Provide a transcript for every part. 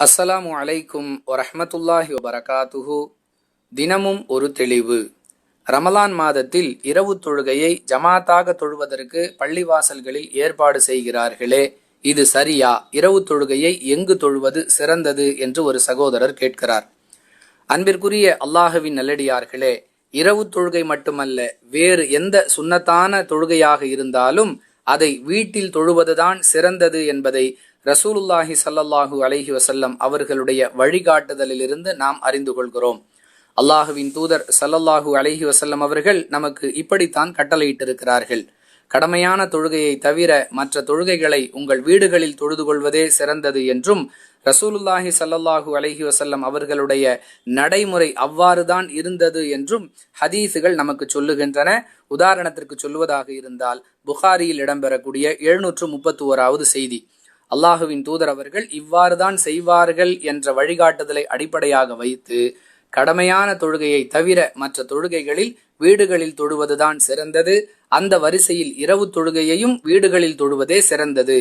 அஸ்ஸலாமு அலைக்கும் வரஹமத்துல்லாஹி வபரகாத்துஹு. தினமும் ஒரு தெளிவு. ரமலான் மாதத்தில் இரவு தொழுகையை ஜமாத்தாக தொழுவதற்கு பள்ளிவாசல்களில் ஏற்பாடு செய்கிறார்களே இது சரியா? இரவு தொழுகையை எங்கு தொழுவது சிறந்தது என்று ஒரு சகோதரர் கேட்கிறார். அன்பிற்குரிய அல்லாஹுவின் நல்லடியார்களே இரவு தொழுகை மட்டுமல்ல வேறு எந்த சுன்னத்தான தொழுகையாக இருந்தாலும் அதை வீட்டில் தொழுவதுதான் சிறந்தது என்பதை ரசூலுல்லாஹி சல்லல்லாஹு அலஹி வசல்லம் அவர்களுடைய வழிகாட்டுதலிலிருந்து நாம் அறிந்து கொள்கிறோம். அல்லாஹுவின் தூதர் சல்லல்லாஹு அலஹி வசல்லம் அவர்கள் நமக்கு இப்படித்தான் கட்டளையிட்டிருக்கிறார்கள். கடமையான தொழுகையை தவிர மற்ற தொழுகைகளை உங்கள் வீடுகளில் தொழுது கொள்வதே சிறந்தது என்றும் ரசூலுல்லாஹி சல்லல்லாஹு அலஹி வசல்லம் அவர்களுடைய நடைமுறை அவ்வாறுதான் இருந்தது என்றும் ஹதீஸுகள் நமக்கு சொல்லுகின்றன. உதாரணத்திற்கு சொல்லுவதாக இருந்தால் புகாரியில் இடம்பெறக்கூடிய எழுநூற்று முப்பத்தி ஓராவது செய்தி. அல்லாஹுவின் தூதர் அவர்கள் இவ்வாறுதான் செய்வார்கள் என்ற வழிகாட்டுதலை அடிப்படையாக வைத்து கடமையான தொழுகையை தவிர மற்ற தொழுகைகளில் வீடுகளில் தொழுவதுதான் சிறந்தது. அந்த வரிசையில் இரவு தொழுகையையும் வீடுகளில் தொழுவதே சிறந்தது.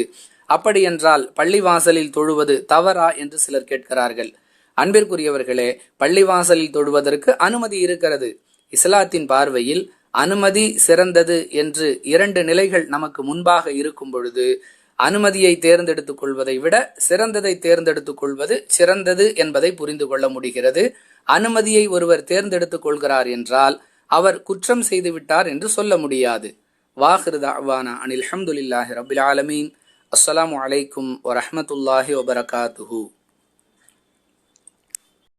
அப்படியென்றால் பள்ளிவாசலில் தொழுவது தவறா என்று சிலர் கேட்கிறார்கள். அன்பிற்குரியவர்களே பள்ளிவாசலில் தொழுவதற்கு அனுமதி இருக்கிறது. இஸ்லாத்தின் பார்வையில் அனுமதி சிறந்தது என்று இரண்டு நிலைகள் நமக்கு முன்பாக இருக்கும் பொழுது அனுமதியை தேர்ந்தெடுத்துக் கொள்வதை விட சிறந்ததை தேர்ந்தெடுத்துக் கொள்வது சிறந்தது என்பதை புரிந்து கொள்ள முடிகிறது. அனுமதியை ஒருவர் தேர்ந்தெடுத்துக் கொள்கிறார் என்றால் அவர் குற்றம் செய்துவிட்டார் என்று சொல்ல முடியாது. வாஹிருதாவானா அனில் அஹமதுல்லாஹி ரபில் ஆலமீன். அஸ்லாம் வலைக்கும் வரமத்துல்லாஹி வபரகாத்துஹூ.